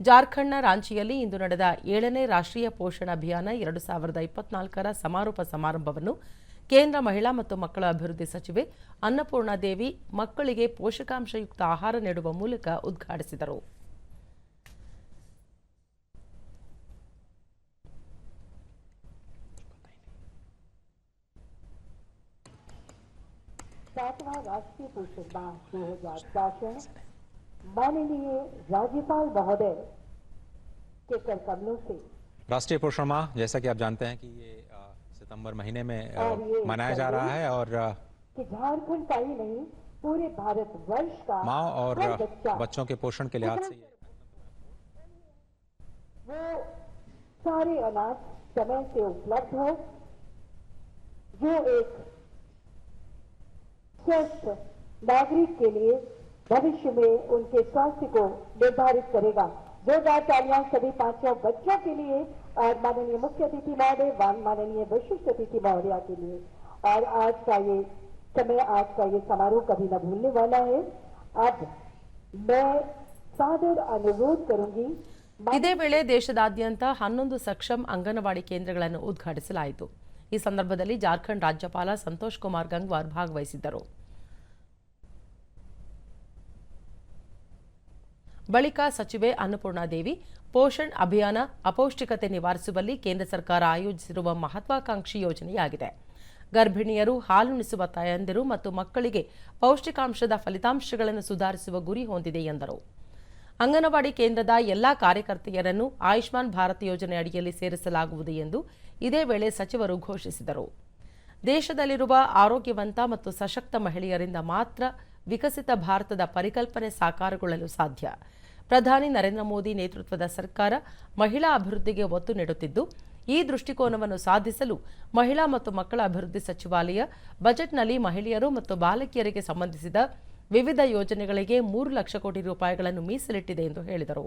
ಜಾರ್ಖಂಡ್ನ ರಾಂಚಿಯಲ್ಲಿ ಇಂದು ನಡೆದ ಏಳನೇ ರಾಷ್ಟ್ರೀಯ ಪೋಷಣ ಅಭಿಯಾನ ಎರಡು ಸಾವಿರದ ಇಪ್ಪತ್ನಾಲ್ಕರ ಸಮಾರೋಪ ಸಮಾರಂಭವನ್ನು ಕೇಂದ್ರ ಮಹಿಳಾ ಮತ್ತು ಮಕ್ಕಳ ಅಭಿವೃದ್ಧಿ ಸಚಿವೆ ಅನ್ನಪೂರ್ಣಾ ದೇವಿ ಮಕ್ಕಳಿಗೆ ಪೋಷಕಾಂಶಯುಕ್ತ ಆಹಾರ ನೀಡುವ ಮೂಲಕ ಉದ್ಘಾಟಿಸಿದರು सातवां राष्ट्रीय पोषण माह दो हजार भाषण माननीय राज्यपाल महोदय के कर कमलों से। राष्ट्रीय पोषण माह जैसा कि आप जानते हैं कि ये सितंबर महीने में मनाया जा रहा है और कि झारखंड का ही नहीं पूरे भारत वर्ष का माँ और बच्चा बच्चों के पोषण के लिहाज से वो सारे अनाज समय से उपलब्ध हो जो एक स्वस्थ नागरिक के लिए भविष्य में उनके स्वास्थ्य को निर्धारित करेगा जोरदार तालियां सभी पांचों बच्चों के लिए और माननीय मुख्य अतिथि महोदय वा- माननीय विशिष्ट अतिथि महोदया के लिए और आज का ये समय आज का ये समारोह कभी न भूलने वाला है अब मैं सादर अनुरोध करूंगी ಇದೇ ವೇಳೆ ದೇಶದಾದ್ಯಂತ ಹನ್ನೊಂದು ಸಕ್ಷಮ್ ಅಂಗನವಾಡಿ ಕೇಂದ್ರಗಳನ್ನು ಉದ್ಘಾಟಿಸಲಾಯಿತು ಈ ಸಂದರ್ಭದಲ್ಲಿ ಜಾರ್ಖಂಡ್ ರಾಜ್ಯಪಾಲ ಸಂತೋಷ್ ಕುಮಾರ್ ಗಂಗ್ವಾರ್ ಭಾಗವಹಿಸಿದ್ದರು ಬಳಿಕ ಸಚಿವೆ ಅನ್ನಪೂರ್ಣಾದೇವಿ ಪೋಷಣ್ ಅಭಿಯಾನ ಅಪೌಷ್ಟಿಕತೆ ನಿವಾರಿಸುವಲ್ಲಿ ಕೇಂದ್ರ ಸರ್ಕಾರ ಆಯೋಜಿಸಿರುವ ಮಹತ್ವಾಕಾಂಕ್ಷಿ ಯೋಜನೆಯಾಗಿದೆ. ಗರ್ಭಿಣಿಯರು ಹಾಲುಣಿಸುವ ತಾಯಂದಿರು ಮತ್ತು ಮಕ್ಕಳಿಗೆ ಪೌಷ್ಟಿಕಾಂಶದ ಫಲಿತಾಂಶಗಳನ್ನು ಸುಧಾರಿಸುವ ಗುರಿ ಹೊಂದಿದೆ ಎಂದರು. ಅಂಗನವಾಡಿ ಕೇಂದ್ರದ ಎಲ್ಲಾ ಕಾರ್ಯಕರ್ತೆಯರನ್ನು ಆಯುಷ್ಮಾನ್ ಭಾರತ್ ಯೋಜನೆ ಅಡಿಯಲ್ಲಿ ಸೇರಿಸಲಾಗುವುದು ಎಂದು ಇದೇ ವೇಳೆ ಸಚಿವರು ಘೋಷಿಸಿದರು. ದೇಶದಲ್ಲಿರುವ ಆರೋಗ್ಯವಂತ ಮತ್ತು ಸಶಕ್ತ ಮಹಿಳೆಯರಿಂದ ಮಾತ್ರ ವಿಕಸಿತ ಭಾರತದ ಪರಿಕಲ್ಪನೆ ಸಾಕಾರಗೊಳ್ಳಲು ಸಾಧ್ಯ. ಪ್ರಧಾನಿ ನರೇಂದ್ರ ಮೋದಿ ನೇತೃತ್ವದ ಸರ್ಕಾರ ಮಹಿಳಾ ಅಭಿವೃದ್ಧಿಗೆ ಒತ್ತು ನೀಡುತ್ತಿದ್ದು, ಈ ದೃಷ್ಟಿಕೋನವನ್ನು ಸಾಧಿಸಲು ಮಹಿಳಾ ಮತ್ತು ಮಕ್ಕಳ ಅಭಿವೃದ್ಧಿ ಸಚಿವಾಲಯ, ಬಜೆಟ್ನಲ್ಲಿ ಮಹಿಳೆಯರು ಮತ್ತು ಬಾಲಕಿಯರಿಗೆ ಸಂಬಂಧಿಸಿದ ವಿವಿಧ ಯೋಜನೆಗಳಿಗೆ ಮೂರು ಲಕ್ಷ ಕೋಟಿ ರೂಪಾಯಿಗಳನ್ನು ಮೀಸಲಿಟ್ಟಿದೆ ಎಂದು ಹೇಳಿದರು.